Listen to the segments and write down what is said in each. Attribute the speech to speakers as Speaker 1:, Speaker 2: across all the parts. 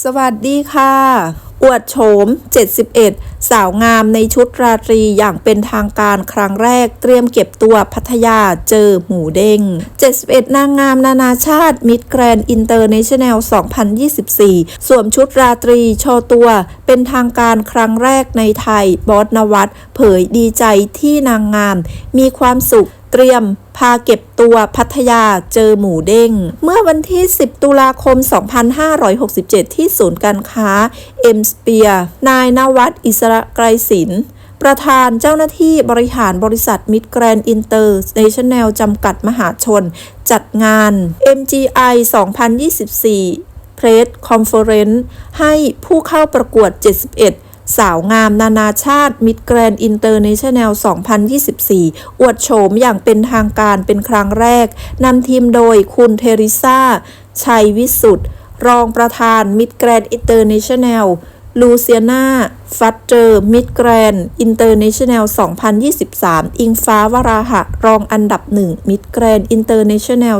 Speaker 1: สวัสดีค่ะ อวดโฉม 71 สาวงามในชุดราตรีอย่างเป็นทางการครั้งแรกเตรียมเก็บตัวพัทยาเจอหมูเด้ง 71 นางงามนานาชาติมิดแกรนอินเตอร์เนชั่นแนล 2024 สวมชุดราตรีโชว์ตัว เป็นทางการครั้งแรกในไทย บอสนวัตเผยดีใจที่นางงาม มีความสุข เตรียม พาเก็บตัวพัทยาเจอหมูเด้ง เมื่อวันที่ 10 ตุลาคม 2567 ที่ศูนย์การค้าเอ็มสเปียนายนวัดอิสระไกรศิลป์ประธานเจ้าหน้าที่บริหารบริษัทมิดแกรนอินเตอร์เนชั่นแนลจำกัดมหาชน จัดงาน MGI 2024 Press Conference ให้ผู้เข้าประกวด 71 สาวงามนานาชาติมิดแกรนอินเตอร์เนชั่นแนล 2024 อวดโฉมอย่างเป็นทางการเป็นครั้งแรก นำทีมโดยคุณเทริซาชัยวิสุทธ์รองประธานมิดแกรนอินเตอร์เนชั่นแนล ลูเซียนา ฟัตเจอร์มิดแกรนอินเตอร์เนชั่นแนล 2023 อิงฟ้าวราหะ รองอันดับหนึ่งมิดแกรนอินเตอร์เนชั่นแนล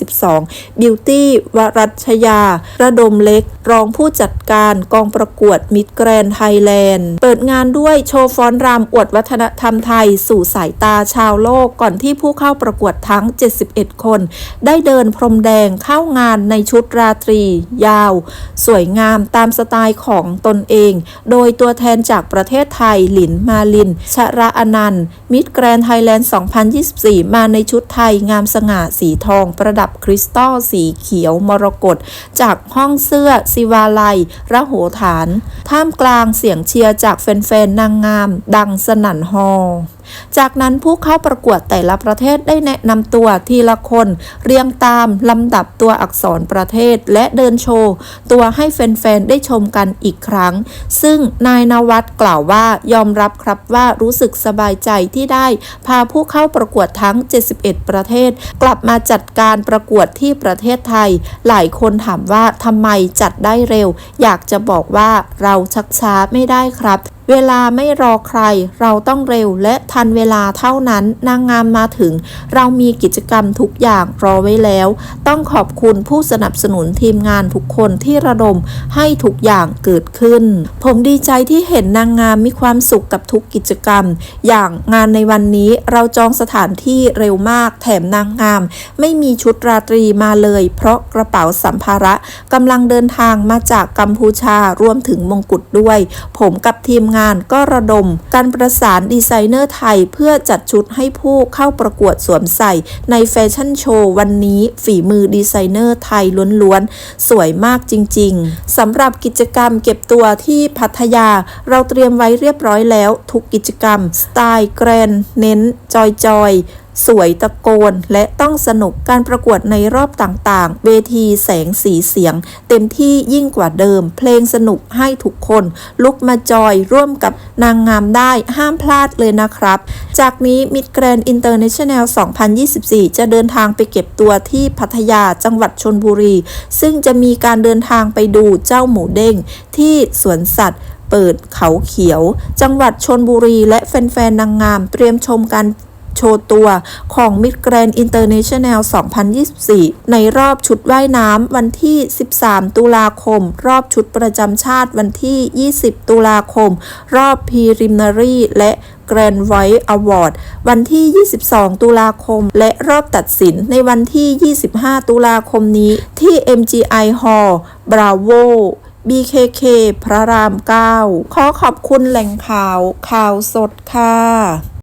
Speaker 1: 2022 บิวตี้วรัชยา ระดมเล็ก รองผู้จัดการกองประกวดมิดแกรนไทยแลนด์ เปิดงานด้วยโชว์ฟ้อนรำอวดวัฒนธรรมไทย สู่สายตาชาวโลก ก่อนที่ผู้เข้าประกวดทั้ง 71 คน ได้เดินพรมแดงเข้างานในชุดราตรี ยาว สวยงามตามสไตล์ของตนเอง โดยยตัวแทนจากประเทศไทย หลิน มาลิน ชระอนันต์ มิดแกรนไทยแลนด์ 2024 มาในชุดไทยงามสง่าสีทอง ประดับคริสตัลสีเขียวมรกต จากห้องเสื้อ ศิวาลัย ระโหฐาน ท่ามกลางเสียงเชียร์จากแฟนๆนางงาม ดังสนั่นฮอล์ จากนั้นผู้เข้าประกวดแต่ละประเทศได้แนะนำตัวทีละคน เรียงตามลำดับตัวอักษรประเทศและเดินโชว์ ตัวให้แฟนๆ ได้ชมกันอีกครั้ง ซึ่งนายนวัดกล่าวว่ายอมรับครับว่ารู้สึกสบายใจที่ได้พาผู้เข้าประกวดทั้ง 71 ประเทศ กลับมาจัดการประกวดที่ประเทศไทย หลายคนถามว่าทำไมจัดได้เร็ว อยากจะบอกว่าเราชักช้าไม่ได้ครับ เวลาไม่รอใคร เราต้องเร็วและทันเวลาเท่านั้น นางงามมาถึง เรามีกิจกรรมทุกอย่างรอไว้แล้ว ต้องขอบคุณผู้สนับสนุนทีมงานทุกคนที่ระดมให้ทุกอย่างเกิดขึ้น ผมดีใจที่เห็นนางงามมีความสุขกับทุกกิจกรรม อย่างงานในวันนี้เราจองสถานที่เร็วมาก แถมนางงาม ไม่มีชุดราตรีมาเลย เพราะกระเป๋าสัมภาระกำลังเดินทางมาจากกัมพูชารวมถึงมงกุฎด้วย ผมกับทีมงานก็ระดมการประสานดีไซเนอร์ไทยเพื่อจัดชุดให้ผู้เข้าประกวดสวมใส่ในแฟชั่นโชว์วันนี้ฝีมือดีไซเนอร์ไทยล้วนๆ สวยมากจริงๆสำหรับกิจกรรมเก็บตัวที่พัทยาเราเตรียมไว้เรียบร้อยแล้วทุกกิจกรรม สไตล์แกรนเน้นจอยจอยๆ สวยตะโกน และต้องสนุกการประกวดในรอบต่างๆ เวทีแสงสีเสียง เต็มที่ยิ่งกว่าเดิม เพลงสนุกให้ทุกคน ลุกมาจอยร่วมกับนางงามได้ห้ามพลาดเลยนะครับ จากนี้มิดแกรนอินเตอร์เนชั่นแนล 2024 จะเดินทางไปเก็บตัวที่พัทยาจังหวัดชนบุรี ซึ่งจะมีการเดินทางไปดูเจ้าหมูเด้งที่สวนสัตว์เปิดเขาเขียว จังหวัดชนบุรีและแฟนๆนางงาม เตรียมชมการ โชว์ตัวของ Mid Grand International 2024 ในรอบชุดว่ายน้ำวันที่ 13 ตุลาคม รอบชุดประจำชาติวันที่ 20 ตุลาคม รอบ Preliminary และ Grand White Award วันที่ 22 ตุลาคม และรอบตัดสินในวันที่ 25 ตุลาคมนี้ที่ MGI Hall Bravo BKK พระราม 9 ขอขอบคุณแหล่งข่าว ข่าวสดค่ะ